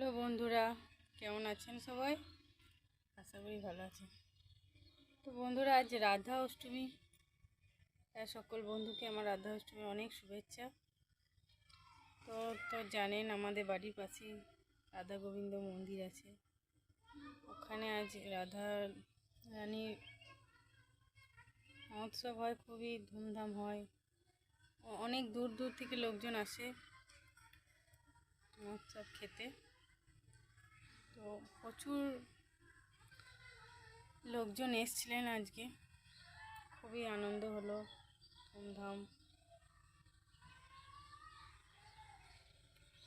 Hello বন্ধুরা, কেমন আছেন সবাই? আশা করি ভালো আছেন। তো বন্ধুরা, আজ রাধা অষ্টমী। সকল বন্ধুকে আমার রাধা অষ্টমী অনেক শুভেচ্ছা। তো তো জানেন আমাদের বাড়ির পাশেই রাধা গোবিন্দ মন্দির আছে। ওখানে আজ রাধা রানীর মহোৎসব হয়, খুবই ধুমধাম হয়। অনেক দূর দূর থেকে লোকজন আসে মহোৎসব খেতে। তো প্রচুর লোকজন এসছিলেন আজকে। খুবই আনন্দ হলো, ধুমধাম।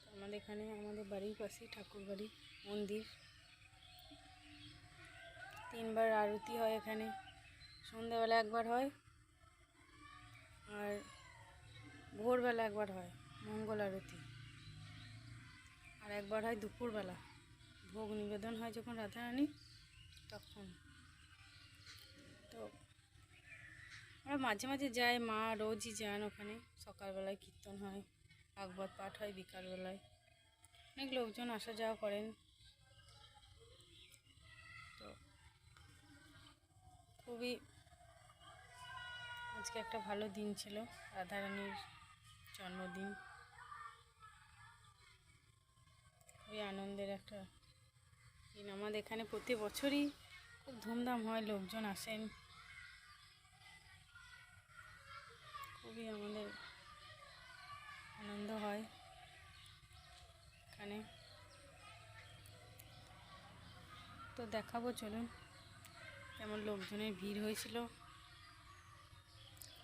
আমাদের এখানে, আমাদের বাড়ির পাশেই ঠাকুর বাড়ি, মন্দির। তিনবার আরতি হয় এখানে। সন্ধ্যাবেলা একবার হয় আর ভোরবেলা একবার হয়, মঙ্গল আরতি। আর একবার হয় দুপুরবেলা। ভোগ নিবেদন হয় যখন রাধারানী, তখন। তো আমরা মাঝে মাঝে যাই, মা রোজই যান ওখানে। সকালবেলায় কীর্তন হয়, ভাগবত পাঠ হয়, বিকালবেলায়। অনেক লোকজন আসা যাওয়া করেন। তো খুবই আজকে একটা ভালো দিন ছিল, রাধারানীর জন্মদিন। খুবই আনন্দের একটা দিন। আমাদের এখানে প্রতি বছরই খুব ধুমধাম হয়, লোকজন আসেন। খুবই আমাদের আনন্দ হয় এখানে। তো দেখাবো, চলুন। কেমন লোকজনের ভিড় হয়েছিল।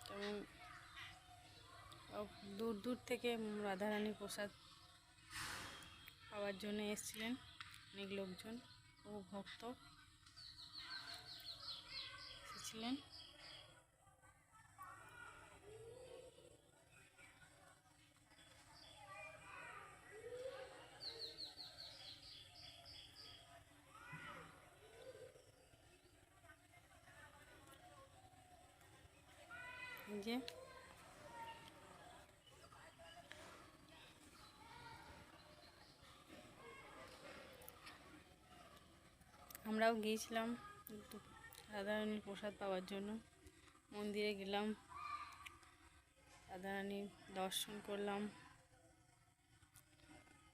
কেমন দূর দূর থেকে রাধারানীর প্রসাদ পাওয়ার জন্য এসেছিলেন। অনেক লোকজন ও ভক্ত এসেছিলেন। যে আমরাও গিয়েছিলাম রাধারানীর প্রসাদ পাওয়ার জন্য। মন্দিরে গেলাম রাধারানীর দর্শন করলাম,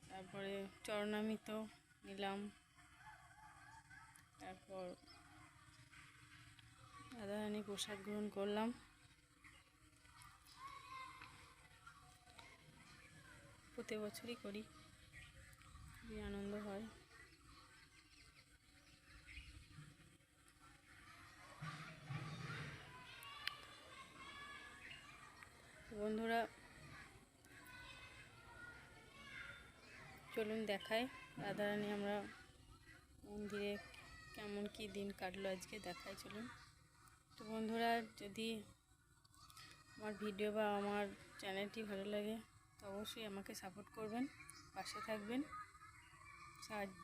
তারপরে চরণামিত নিলাম, তারপর রাধারানী প্রসাদ গ্রহণ করলাম। প্রতি বছরই করি, খুবই আনন্দ হয়। বন্ধুরা, চলুন দেখায় রাধারানী আমরা মন্দিরে কেমন কি দিন কাটলো আজকে দেখায় চলুন। তো বন্ধুরা, যদি আমার ভিডিও বা আমার চ্যানেলটি ভালো লাগে, তো অবশ্যই আমাকে সাপোর্ট করবেন, পাশে থাকবেন। সাহায্য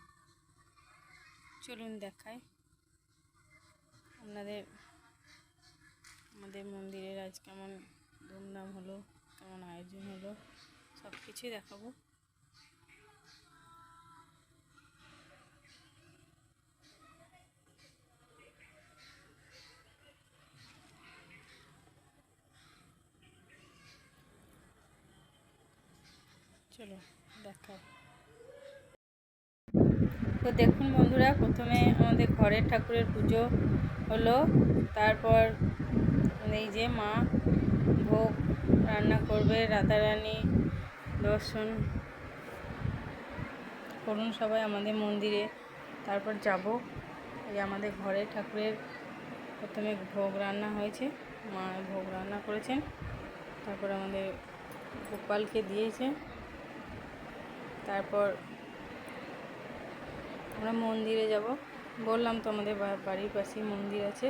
চলুন দেখায় আপনাদের, আমাদের মন্দিরের আজ কেমন ধুমধাম হলো, কেমন আয়োজন হলো, সব কিছুই দেখাবো। চলো দেখায় তো দেখুন বন্ধুরা, প্রথমে আমাদের ঘরের ঠাকুরের পুজো হলো, তারপর এই যে মা ভোগ রান্না করবে রাধারানী দর্শন করুন সবাই আমাদের মন্দিরে। তারপর যাব। এই আমাদের ঘরের ঠাকুরের প্রথমে ভোগ রান্না হয়েছে। মা ভোগ রান্না করেছেন। তারপর আমাদের গোপালকে দিয়েছে। তারপর আমরা মন্দিরে যাব। বললাম তো আমাদের বাড়ির পাশেই মন্দির আছে।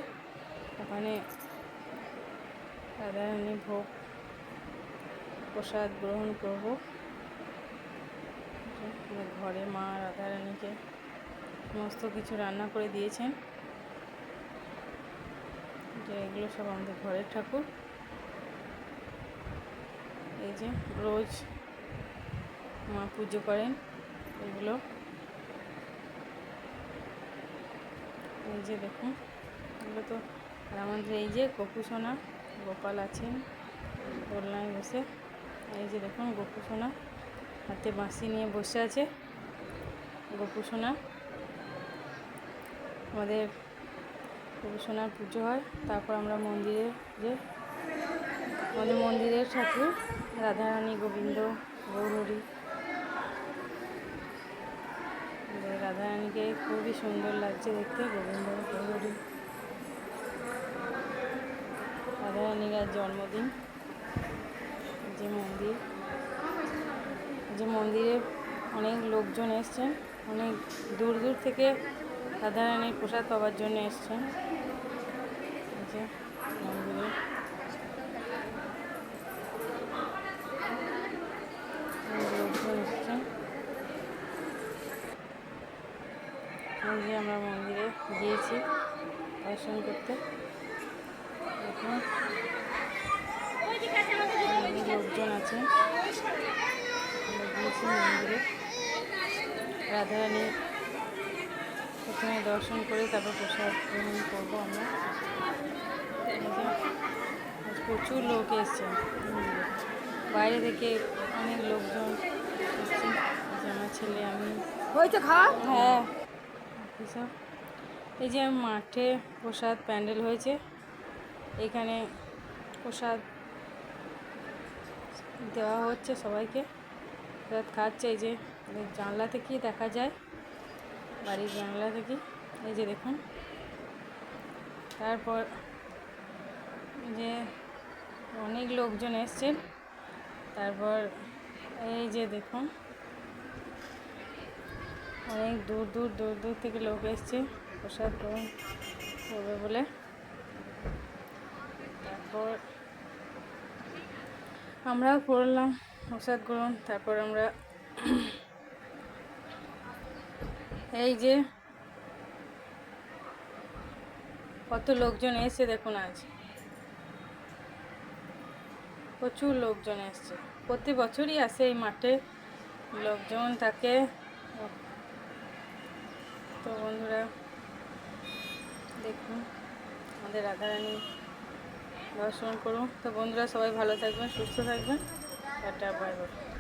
ওখানে সাধারণে ভোগ, প্রসাদ গ্রহণ করব। ঘরে মা রাধারানীকে সমস্ত কিছু রান্না করে দিয়েছেন। যে এগুলো সব আমাদের ঘরের ঠাকুর। এই যে রোজ মা পুজো করেন এগুলো। এই যে দেখুন, এগুলো তো আর আমাদের এই যে কপুসোনা গোপাল আছেন, দোলনায় বসে। এই যে দেখুন গোপু সোনা হাতে বাঁশি নিয়ে বসে আছে গোপু সোনা আমাদের গোপু সোনার পুজো হয়, তারপর আমরা মন্দিরে যে আমাদের মন্দিরের ঠাকুর রাধারানী গোবিন্দ আমাদের রাধারানীকে খুবই সুন্দর লাগছে দেখতে, গোবিন্দ, গৌরহরি। রাধারানীর জন্মদিন, যে মন্দির, যে মন্দিরে অনেক লোকজন এসছেন, অনেক দূর দূর থেকে রাধারানীর প্রসাদ পাওয়ার জন্য এসছেন। মন্দিরে। লোকজন এসছেন। আমরা মন্দিরে গিয়েছি দর্শন করতে। লোকজন আছে। মন্দিরে। রাধারানী প্রথমে দর্শন করে তারপর প্রসাদ গ্রহণ করব আমরা। প্রচুর লোক এসছে মন্দিরে। বাইরে থেকে অনেক লোকজন এসছে আমার ছেলে আমি। হয়েছে খাওয়া? হ্যাঁ। এই যে মাঠে প্রসাদ প্যান্ডেল হয়েছে। এখানে প্রসাদ দেওয়া হচ্ছে সবাইকে। প্রসাদ খাচ্ছে এই যে জানলা থেকেই দেখা যায়, বাড়ির জানলা থেকে এই যে দেখুন, তারপর যে অনেক লোকজন এসছেন তারপর এই যে দেখুন, অনেক দূর দূর দূর দূর থেকে লোক এসছে প্রসাদ গ্রহণ করবে বলে। তারপর আমরাও পড়লাম প্রসাদ গ্রহণ তারপর আমরা এই যে কত লোকজন এসছে দেখুন আজ। প্রচুর লোকজন এসছে। প্রতি বছরই আসে এই মাঠে লোকজন থাকে। তো বন্ধুরা, দেখুন আমাদের রাধারানী দর্শন করুন। তো বন্ধুরা সবাই ভালো থাকবেন সুস্থ থাকবেন। Tata bye bye.